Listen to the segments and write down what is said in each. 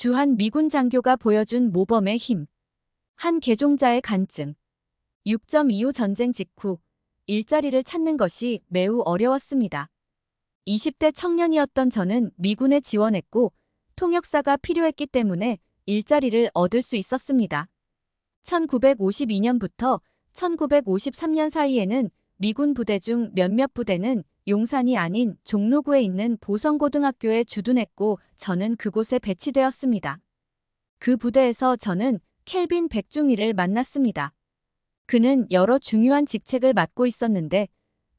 주한 미군 장교가 보여준 모범의 힘. 한 개종자의 간증. 6.25 전쟁 직후 일자리를 찾는 것이 매우 어려웠습니다. 20대 청년이었던 저는 미군에 지원했고 통역사가 필요했기 때문에 일자리를 얻을 수 있었습니다. 1952년부터 1953년 사이에는 미군 부대 중 몇몇 부대는 용산이 아닌 종로구에 있는 보성고등학교에 주둔했고 저는 그곳에 배치되었습니다. 그 부대에서 저는 켈빈 백중이를 만났습니다. 그는 여러 중요한 직책을 맡고 있었는데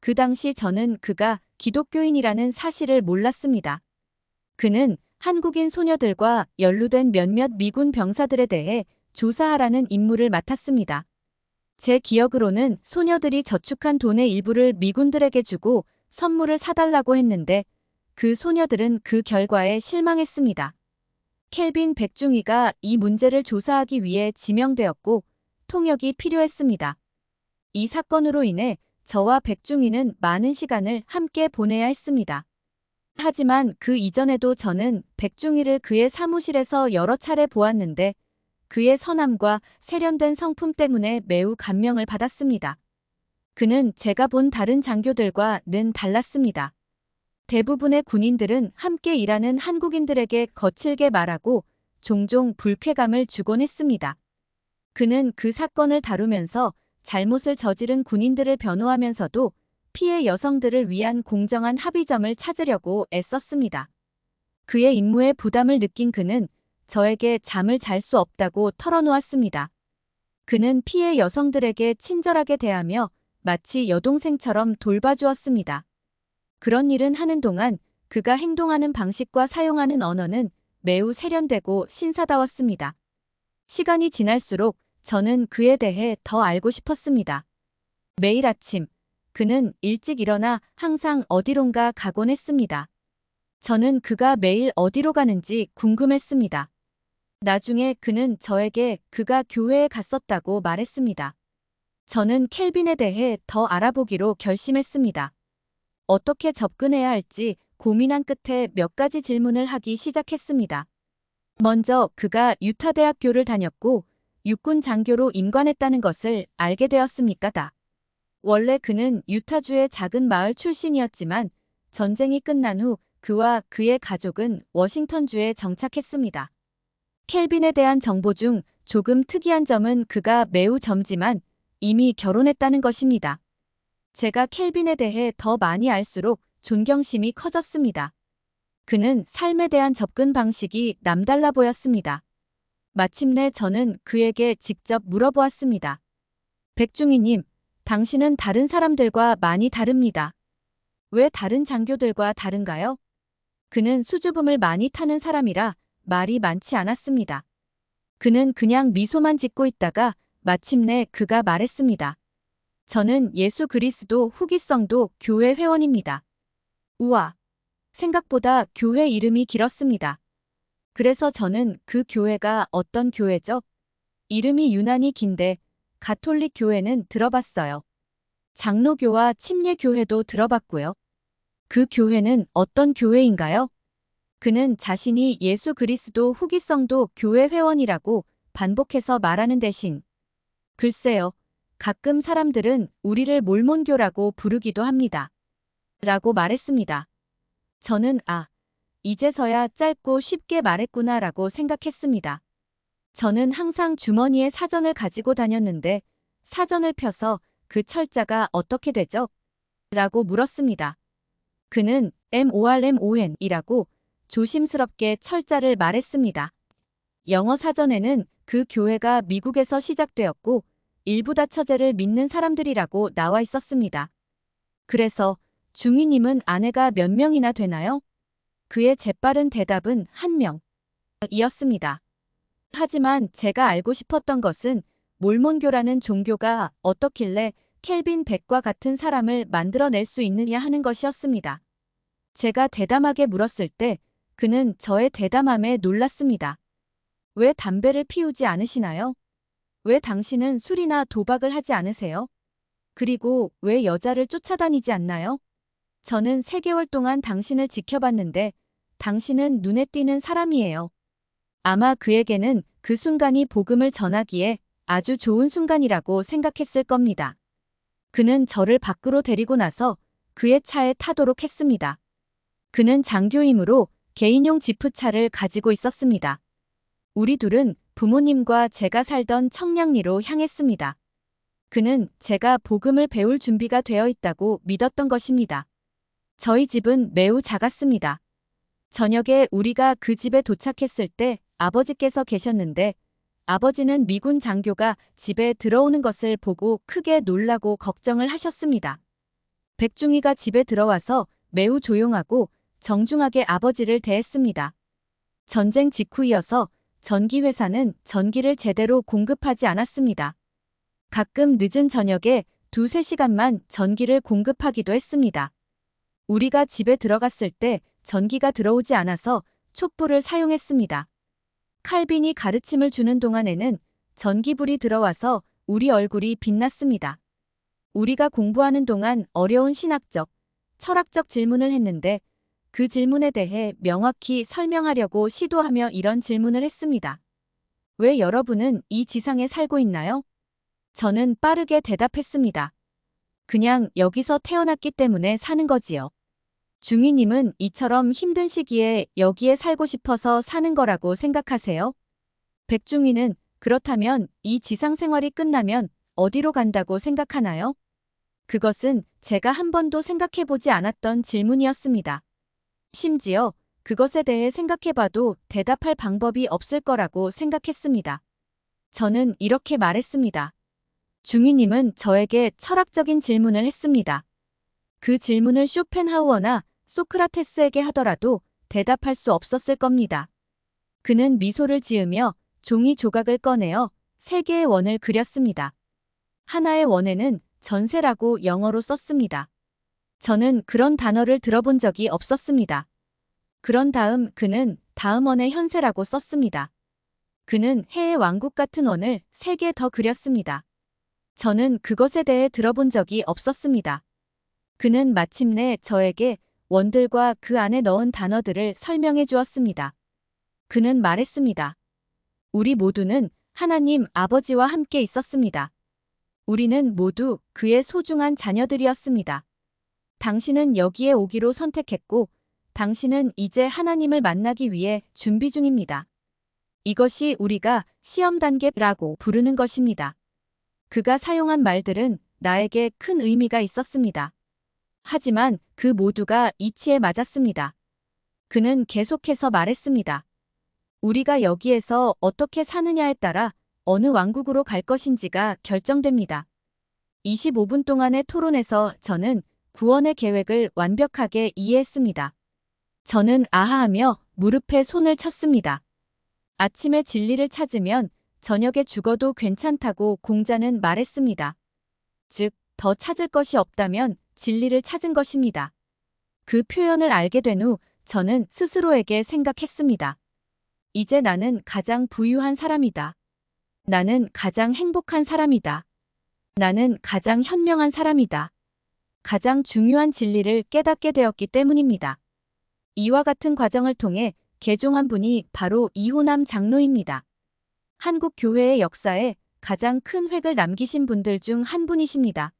그 당시 저는 그가 기독교인이라는 사실을 몰랐습니다. 그는 한국인 소녀들과 연루된 몇몇 미군 병사들에 대해 조사하라는 임무를 맡았습니다. 제 기억으로는 소녀들이 저축한 돈의 일부를 미군들에게 주고 선물을 사달라고 했는데 그 소녀들은 그 결과에 실망했습니다. 켈빈 백중이가 이 문제를 조사하기 위해 지명되었고 통역이 필요했습니다. 이 사건으로 인해 저와 백중이는 많은 시간을 함께 보내야 했습니다. 하지만 그 이전에도 저는 백중이를 그의 사무실에서 여러 차례 보았는데 그의 선함과 세련된 성품 때문에 매우 감명을 받았습니다. 그는 제가 본 다른 장교들과는 달랐습니다. 대부분의 군인들은 함께 일하는 한국인들에게 거칠게 말하고 종종 불쾌감을 주곤 했습니다. 그는 그 사건을 다루면서 잘못을 저지른 군인들을 변호하면서도 피해 여성들을 위한 공정한 합의점을 찾으려고 애썼습니다. 그의 임무에 부담을 느낀 그는 저에게 잠을 잘 수 없다고 털어놓았습니다. 그는 피해 여성들에게 친절하게 대하며 마치 여동생처럼 돌봐주었습니다. 그런 일은 하는 동안 그가 행동하는 방식과 사용하는 언어는 매우 세련되고 신사다웠습니다. 시간이 지날수록 저는 그에 대해 더 알고 싶었습니다. 매일 아침 그는 일찍 일어나 항상 어디론가 가곤 했습니다. 저는 그가 매일 어디로 가는지 궁금했습니다. 나중에 그는 저에게 그가 교회에 갔었다고 말했습니다. 저는 켈빈에 대해 더 알아보기로 결심했습니다. 어떻게 접근해야 할지 고민한 끝에 몇 가지 질문을 하기 시작했습니다. 먼저 그가 유타대학교를 다녔고 육군 장교로 임관했다는 것을 알게 되었습니까? 다. 원래 그는 유타주의 작은 마을 출신이었지만 전쟁이 끝난 후 그와 그의 가족은 워싱턴주에 정착했습니다. 켈빈에 대한 정보 중 조금 특이한 점은 그가 매우 젊지만 이미 결혼했다는 것입니다. 제가 켈빈에 대해 더 많이 알수록 존경심이 커졌습니다. 그는 삶에 대한 접근 방식이 남달라 보였습니다. 마침내 저는 그에게 직접 물어보았습니다. 백중희님, 당신은 다른 사람들과 많이 다릅니다. 왜 다른 장교들과 다른가요? 그는 수줍음을 많이 타는 사람이라 말이 많지 않았습니다. 그는 그냥 미소만 짓고 있다가 마침내 그가 말했습니다. 저는 예수 그리스도 후기성도 교회 회원입니다. 우와. 생각보다 교회 이름이 길었습니다. 그래서 저는 그 교회가 어떤 교회죠? 이름이 유난히 긴데 가톨릭 교회는 들어봤어요. 장로교와 침례교회도 들어봤고요. 그 교회는 어떤 교회인가요? 그는 자신이 예수 그리스도 후기성도 교회 회원이라고 반복해서 말하는 대신 글쎄요. 가끔 사람들은 우리를 몰몬교라고 부르기도 합니다. 라고 말했습니다. 저는 아, 이제서야 짧고 쉽게 말했구나 라고 생각했습니다. 저는 항상 주머니에 사전을 가지고 다녔는데 사전을 펴서 그 철자가 어떻게 되죠? 라고 물었습니다. 그는 MORMON이라고 조심스럽게 철자를 말했습니다. 영어 사전에는 그 교회가 미국에서 시작되었고 일부 다 처제를 믿는 사람들이라고 나와 있었습니다. 그래서 중위님은 아내가 몇 명이나 되나요? 그의 재빠른 대답은 한 명 이었습니다. 하지만 제가 알고 싶었던 것은 몰몬교라는 종교가 어떻길래 켈빈 백과 같은 사람을 만들어낼 수 있느냐 하는 것이었습니다. 제가 대담하게 물었을 때 그는 저의 대담함에 놀랐습니다. 왜 담배를 피우지 않으시나요? 왜 당신은 술이나 도박을 하지 않으세요? 그리고 왜 여자를 쫓아다니지 않나요? 저는 3개월 동안 당신을 지켜봤는데 당신은 눈에 띄는 사람이에요. 아마 그에게는 그 순간이 복음을 전하기에 아주 좋은 순간이라고 생각했을 겁니다. 그는 저를 밖으로 데리고 나서 그의 차에 타도록 했습니다. 그는 장교이므로 개인용 지프차를 가지고 있었습니다. 우리 둘은 부모님과 제가 살던 청량리로 향했습니다. 그는 제가 복음을 배울 준비가 되어 있다고 믿었던 것입니다. 저희 집은 매우 작았습니다. 저녁에 우리가 그 집에 도착했을 때 아버지께서 계셨는데 아버지는 미군 장교가 집에 들어오는 것을 보고 크게 놀라고 걱정을 하셨습니다. 백중이가 집에 들어와서 매우 조용하고 정중하게 아버지를 대했습니다. 전쟁 직후이어서 전기회사는 전기를 제대로 공급하지 않았습니다. 가끔 늦은 저녁에 두세 시간만 전기를 공급하기도 했습니다. 우리가 집에 들어갔을 때 전기가 들어오지 않아서 촛불을 사용했습니다. 칼빈이 가르침을 주는 동안에는 전기불이 들어와서 우리 얼굴이 빛났습니다. 우리가 공부하는 동안 어려운 신학적, 철학적 질문을 했는데 그 질문에 대해 명확히 설명하려고 시도하며 이런 질문을 했습니다. 왜 여러분은 이 지상에 살고 있나요? 저는 빠르게 대답했습니다. 그냥 여기서 태어났기 때문에 사는 거지요. 중위님은 이처럼 힘든 시기에 여기에 살고 싶어서 사는 거라고 생각하세요? 백중위는 그렇다면 이 지상 생활이 끝나면 어디로 간다고 생각하나요? 그것은 제가 한 번도 생각해 보지 않았던 질문이었습니다. 심지어 그것에 대해 생각해 봐도 대답할 방법이 없을 거라고 생각했습니다. 저는 이렇게 말했습니다. 중위님은 저에게 철학적인 질문을 했습니다. 그 질문을 쇼펜하우어나 소크라테스에게 하더라도 대답할 수 없었을 겁니다. 그는 미소를 지으며 종이 조각을 꺼내어 세 개의 원을 그렸습니다. 하나의 원에는 전세라고 영어로 썼습니다. 저는 그런 단어를 들어본 적이 없었습니다. 그런 다음 그는 다음 원에 현세라고 썼습니다. 그는 해의 왕국 같은 원을 세 개 더 그렸습니다. 저는 그것에 대해 들어본 적이 없었습니다. 그는 마침내 저에게 원들과 그 안에 넣은 단어들을 설명해 주었습니다. 그는 말했습니다. 우리 모두는 하나님 아버지와 함께 있었습니다. 우리는 모두 그의 소중한 자녀들이었습니다. 당신은 여기에 오기로 선택했고, 당신은 이제 하나님을 만나기 위해 준비 중입니다. 이것이 우리가 시험 단계라고 부르는 것입니다. 그가 사용한 말들은 나에게 큰 의미가 있었습니다. 하지만 그 모두가 이치에 맞았습니다. 그는 계속해서 말했습니다. 우리가 여기에서 어떻게 사느냐에 따라 어느 왕국으로 갈 것인지가 결정됩니다. 25분 동안의 토론에서 저는 구원의 계획을 완벽하게 이해했습니다. 저는 아하하며 무릎에 손을 쳤습니다. 아침에 진리를 찾으면 저녁에 죽어도 괜찮다고 공자는 말했습니다. 즉, 더 찾을 것이 없다면 진리를 찾은 것입니다. 그 표현을 알게 된 후 저는 스스로에게 생각했습니다. 이제 나는 가장 부유한 사람이다. 나는 가장 행복한 사람이다. 나는 가장 현명한 사람이다. 가장 중요한 진리를 깨닫게 되었기 때문입니다. 이와 같은 과정을 통해 개종한 분이 바로 이호남 장로입니다. 한국 교회의 역사에 가장 큰 획을 남기신 분들 중 한 분이십니다.